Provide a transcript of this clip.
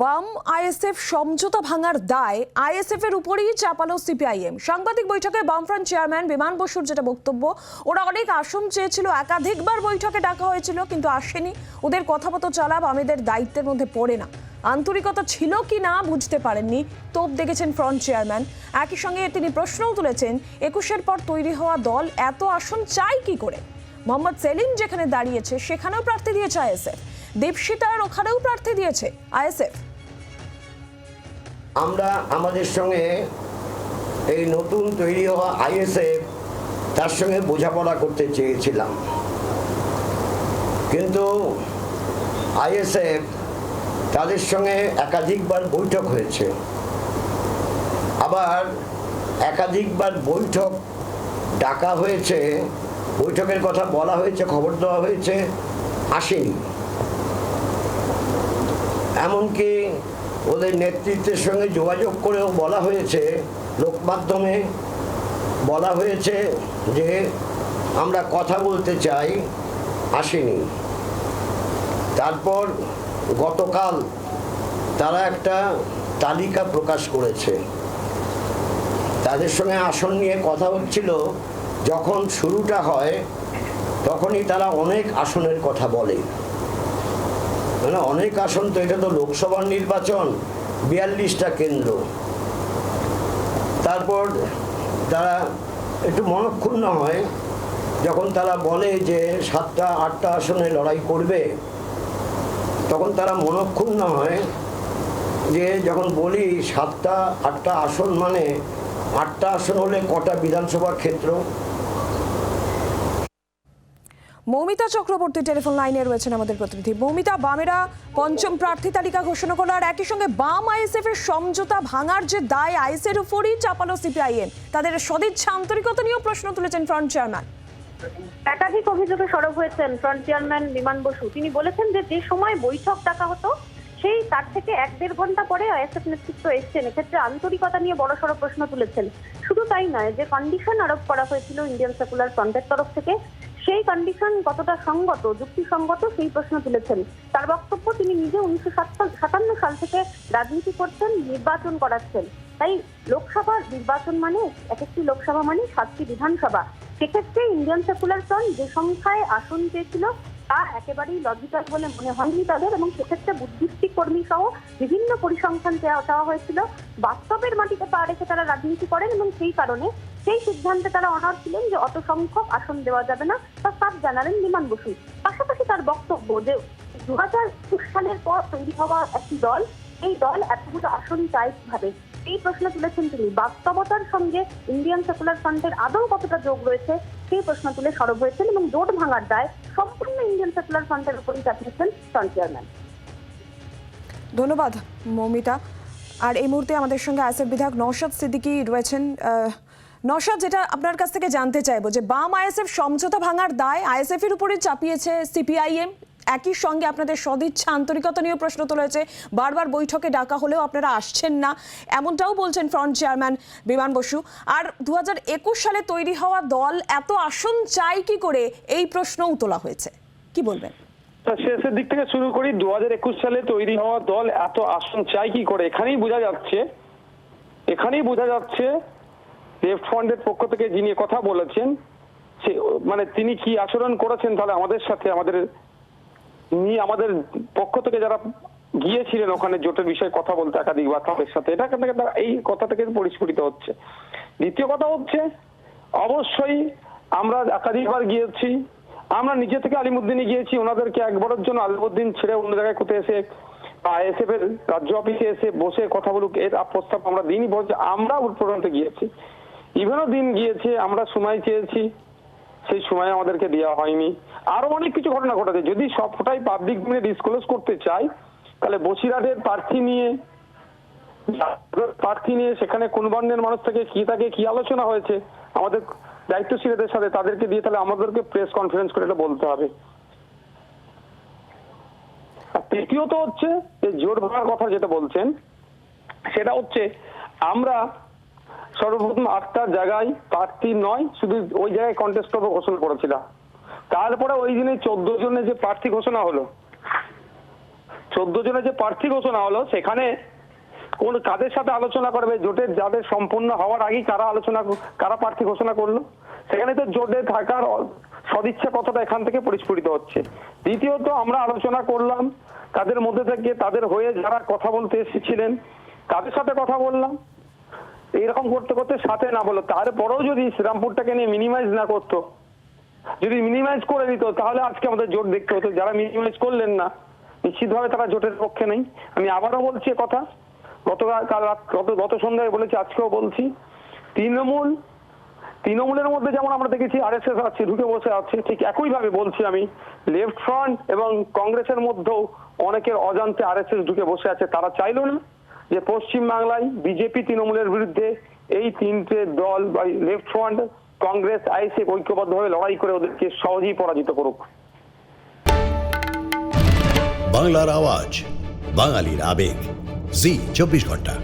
বাম আইএসএফ সমঝোতা ভাঙার দায় আইএসএফ এর উপরেই চাপালো সিপিআইএম। সাংবাদিক বৈঠকে বামফ্রন্ট চেয়ারম্যান বিমান বসুর যেটা বক্তব্য, ওরা অনেক আসন চেয়েছিল, একাধিকবার বৈঠকে ডাকা হয়েছিল, কিন্তু আসেনি। ওদের কথা মতো চালা বামেদের দায়িত্বের মধ্যে পড়ে না। আন্তরিকতা ছিল কি না বুঝতে পারেননি, তোপ দেখেছেন ফ্রন্ট চেয়ারম্যান। একই সঙ্গে তিনি প্রশ্নও তুলেছেন, একুশের পর তৈরি হওয়া দল এত আসন চাই কি করে? মোহাম্মদ সেলিম যেখানে দাঁড়িয়েছে, সেখানেও প্রার্থী দিয়েছে আইএসএফ। দীপশিতার ওখানেও প্রার্থী দিয়েছে আইএসএফ। আমরা আমাদের সঙ্গে এই নতুন তৈরি হওয়া আইএসএফ, তার সঙ্গে বোঝাপড়া করতে চেয়েছিলাম। কিন্তু আইএসএফ তাদের সঙ্গে একাধিকবার বৈঠক হয়েছে। আবার একাধিকবার বৈঠক ডাকা হয়েছে, বৈঠকের কথা বলা হয়েছে, খবর দেওয়া হয়েছে, আসেনি। এমনকি ওদের নেতৃত্বের সঙ্গে যোগাযোগ করেও বলা হয়েছে, লোক মাধ্যমে বলা হয়েছে যে আমরা কথা বলতে চাই, আসেনি। তারপর গতকাল তারা একটা তালিকা প্রকাশ করেছে। তাদের সঙ্গে আসন নিয়ে কথা হচ্ছিল, যখন শুরুটা হয় তখনই তারা অনেক আসনের কথা বলে। মানে অনেক আসন তো, এটা তো লোকসভার নির্বাচন, বিয়াল্লিশটা কেন্দ্র। তারপর তারা একটু মনক্ষুণ্ণ হয়, যখন তারা বলে যে সাতটা, আটটা আসনে লড়াই করবে, তখন তারা মনক্ষুণ্ণ হয় যে যখন বলি সাতটা, আটটা আসন মানে আটটা আসন হলে কটা বিধানসভা ক্ষেত্র মৌমিতা চক্রবর্তী টেলিফোন লাইনে রয়েছেন আমাদের প্রতিনিধি। মৌমিতা, বামেরা পঞ্চম প্রার্থী তালিকা ঘোষণা করল, আর একই সঙ্গে বাম আইএসএফ এর সমঝোতা ভাঙার যে দায় আইএসের উপরই চাপালো সিপিআইএম। তাদের সদিচ্ছা আন্তরিকতা নিয়েও প্রশ্ন তুলেছেন ফ্রন্ট চেয়ারম্যান। একাধিক অভিযোগে সরব হয়েছেন ফ্রন্ট চেয়ারম্যান বিমান বসু। তিনি বলেছেন যে যে সময় বৈঠক ডাকা হতো, সেই তার থেকে এক দেড় ঘণ্টা পরে আইএসএফ নেতৃত্ব এসছেন। এক্ষেত্রে আন্তরিকতা নিয়ে বড় সড় প্রশ্ন তুলেছেন। শুধু তাই নয়, যে কন্ডিশন আরোপ করা হয়েছিল ইন্ডিয়ান সেকুলার ফ্রন্টের তরফ থেকে সেই কন্ডিশন কতটা সঙ্গত, যুক্তিসঙ্গত সেই প্রশ্ন তুলেছেন। তার বক্তব্য তিনি নিজে উনিশশো সাতান্ন সাল থেকে রাজনীতি করছেন, নির্বাচন করাচ্ছেন। তাই লোকসভা নির্বাচন মানে এক একটি লোকসভা মানে সাতটি বিধানসভা। সেক্ষেত্রে ইন্ডিয়ান সেকুলার ফ্রন্ট যে সংখ্যায় আসন চেয়েছিল তা একেবারেই লজিক্যাল বলে মনে হয়নি তাদের এবং সেক্ষেত্রে বুদ্ধিস্টিক কর্মী সহ বিভিন্ন পরিসংখ্যান দেওয়া দেওয়া হয়েছিল। বাস্তবের মাটিতে পা রেখে তারা রাজনীতি করেন এবং সেই কারণে সেই সিদ্ধান্তে তারা অনার ছিলেন যে অত সংখ্যক আসন দেওয়া যাবে না, তা সাফ জানালেন বিমান বসু। পাশাপাশি তার বক্তব্য যে দু হাজার একুশ সালের পর তৈরি হওয়া একটি দল এই দল এতগুলো আসন চায় কীভাবে এই প্রশ্ন তুলেছেন তিনি। বাস্তবতার সঙ্গে ইন্ডিয়ান সেকুলার ফ্রন্টের আদৌ কতটা যোগ রয়েছে, সেই প্রশ্ন তুলে সরব হয়েছেন এবং জোট ভাঙার দায় সম্পূর্ণ ইন্ডিয়ান সেকুলার ফ্রন্টের উপরই চাপিয়েছেন ফ্রন্ট চেয়ারম্যান ধন্যবাদ, মৌমিতা। আর এই মুহূর্তে আমাদের সঙ্গে আইএসএফ বিধায়ক নওশাদ সিদ্দিকী রয়েছেন। নওশাদ, যেটা আপনার কাছ থেকে জানতে চাইব যে বাম আইএসএফ সমঝোতা ভাঙার দায় আইএসএফ এর উপরে চাপিয়েছে সিপিআইএম। একই সঙ্গে আপনাদের সদিচ্ছা আন্তরিকতা নিয়েও প্রশ্ন তুলেছে। বারবার বৈঠকে ডাকা হলেও আপনারা আসছেন না। এমনটাও বলছেন ফ্রন্ট চেয়ারম্যান বিমান বসু। আর দু হাজার একুশ সালে তৈরি হওয়া দল এত আসন চাই কি করে? এই প্রশ্নও তোলা হয়েছে। কি বলবেন? শেষের দিক থেকে শুরু করি। দু হাজার একুশ সালে তৈরি হওয়া দল এত আসন চাই কি করে? এখানেই বোঝা যাচ্ছে, এখানেই বোঝা যাচ্ছে লেফট ফ্রন্টের পক্ষ থেকে যিনি কথা বলেছেন, সে মানে তিনি কি আচরণ করেছেন তাহলে আমাদের সাথে, আমাদের নিয়ে আমাদের পক্ষ থেকে যারা গিয়েছিলেন ওখানে জোটের বিষয়ে কথা বলতে একাধিকবার তাদের সাথে, এটা থেকে এই কথা থেকে পরিস্ফুটিত হচ্ছে। দ্বিতীয় কথা হচ্ছে, অবশ্যই আমরা একাধিকবার গিয়েছি, আমরা নিজে থেকে আলিমুদ্দিনে গিয়েছি, ওনাদেরকে একবারের জন্য আলিমুদ্দিন ছেড়ে অন্য জায়গায় কোথায় এসে আইএসএফ এর রাজ্য অফিসে এসে বসে কথা বলুক, এর প্রস্তাব আমরা দিনই বলছি আমরা পর্যন্ত গিয়েছি। ইভেনও দিন গিয়েছে, আমরা সময় চেয়েছি সেই সময় আমাদেরকে দেওয়া হয়নি। আরও অনেক কিছু ঘটনা ঘটেছে। যদি সবটাই পাবলিক ডিসক্লোজ করতে চাই, তাহলে বসিরহাটের প্রার্থী নিয়ে প্রার্থী নিয়ে, সেখানে কোন বর্ণের মানুষ থেকে কি তাকে কি আলোচনা হয়েছে, আমাদের দায়িত্বশীলদের সাথে তাদেরকে দিয়ে তাহলে আমাদেরকে প্রেস কনফারেন্স করে এটা বলতে হবে। আর তৃতীয়ত হচ্ছে যে জোট ভাঙার কথা যেটা বলছেন, সেটা হচ্ছে আমরা সর্বপ্রথম আটটা জায়গায় প্রার্থী নয়, শুধু ওই জায়গায় কন্টেস্ট করব ঘোষণা করেছিলাম তারপরে ওই দিনে চোদ্দ জনের যে প্রার্থী ঘোষণা হলো, চোদ্দ জনের যে প্রার্থী ঘোষণা হলো, সেখানে কোন কাদের সাথে আলোচনা করবে, জোটের যাদের সম্পূর্ণ হওয়ার আগেই কারা আলোচনা, কারা প্রার্থী ঘোষণা করল, সেখানে তো জোটে থাকার সদিচ্ছা কথাটা এখান থেকে পরিস্ফুটিত হচ্ছে। দ্বিতীয়ত আমরা আলোচনা করলাম, তাদের মধ্যে থেকে তাদের হয়ে যারা কথা বলতে এসেছিলেন, তাদের সাথে কথা বললাম এইরকম করতে করতে সাথে না বলো, তারপরেও যদি শ্রীরামপুরটাকে নিয়ে মিনিমাইজ না করতো, যদি মিনিমাইজ করে দিত, তাহলে আজকে আমাদের জোট দেখতে হতো, যারা মিনিমাইজ করলেন না, নিশ্চিতভাবে তারা জোটের পক্ষে নেই। আমি আবারও বলছি কথা, গতকাল, কাল গত গত সন্ধ্যায় বলেছি, আজকেও বলছি, তৃণমূল, তৃণমূলের মধ্যে যেমন আমরা দেখেছি আর এস এস আছে, ঢুকে বসে আছে, ঠিক একইভাবে বলছি আমি লেফট ফ্রন্ট এবং কংগ্রেসের মধ্যেও অনেকের অজান্তে আর এস এস ঢুকে বসে আছে, তারা চাইলো না। যে পশ্চিম বাংলায় বিজেপি তৃণমূলের বিরুদ্ধে এই তিনটে দল বা লেফট ফ্রন্ট, কংগ্রেস, আইএসএফ ঐক্যবদ্ধভাবে লড়াই করে ওদেরকে সহজেই পরাজিত করুক। বাংলার আওয়াজ, বাঙালির আবেগ। জি, চব্বিশ ঘণ্টা।